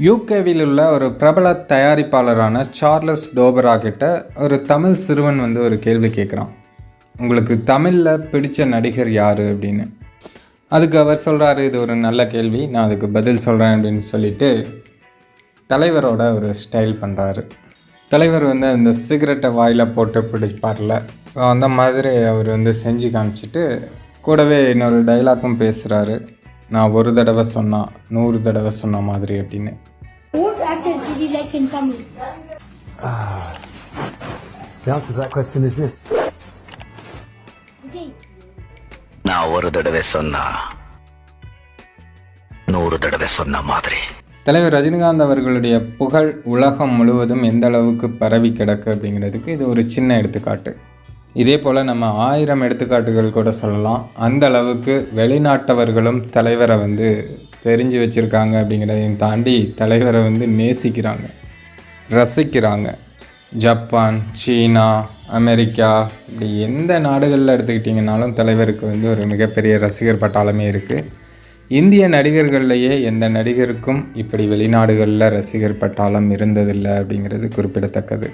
யூகேவில் உள்ள ஒரு பிரபல தயாரிப்பாளரான சார்லஸ் டோபரா கிட்ட ஒரு தமிழ் சிறுவன் வந்து ஒரு கேள்வி கேட்குறான் உங்களுக்கு தமிழில் பிடிச்ச நடிகர் யார்? அப்படின்னு. அதுக்கு அவர் சொல்கிறாரு இது ஒரு நல்ல கேள்வி நான் அதுக்கு பதில் சொல்கிறேன் அப்படின்னு சொல்லிட்டு தலைவரோட ஒரு ஸ்டைல் பண்ணுறாரு தலைவர் வந்து அந்த சிகரெட்டை வாயில் போட்டு பிடிப்பார்ல. ஸோ அந்த மாதிரி அவர் வந்து செஞ்சு காமிச்சிட்டு கூடவே இன்னொரு டைலாக்கும் பேசுகிறாரு நான் ஒரு தடவை சொன்னா நூறு தடவை சொன்ன மாதிரி அப்படின்னு. Vijay. நான் ஒரு தடவை சொன்னா நூறு தடவை சொன்ன மாதிரி தலைவர் ரஜினிகாந்த் அவர்களுடைய புகழ் உலகம் முழுவதும் எந்த அளவுக்கு பரவி கிடக்கு அப்படிங்கிறதுக்கு இது ஒரு சின்ன எடுத்துக்காட்டு இதே போல் நம்ம ஆயிரம் எடுத்துக்காட்டுகள் கூட சொல்லலாம். அந்த அளவுக்கு வெளிநாட்டவர்களும் தலைவரை வந்து தெரிஞ்சு வச்சுருக்காங்க அப்படிங்கிறதையும் தாண்டி தலைவரை வந்து நேசிக்கிறாங்க ரசிக்கிறாங்க. ஜப்பான் சீனா அமெரிக்கா இப்படி எந்த நாடுகளில் எடுத்துக்கிட்டிங்கனாலும் தலைவருக்கு வந்து ஒரு மிகப்பெரிய ரசிகர் பட்டாளமே இருக்குது இந்திய நடிகர்கள்லேயே எந்த நடிகருக்கும் இப்படி வெளிநாடுகளில் ரசிகர் பட்டாளம் இருந்ததில்லை அப்படிங்கிறது குறிப்பிடத்தக்கது.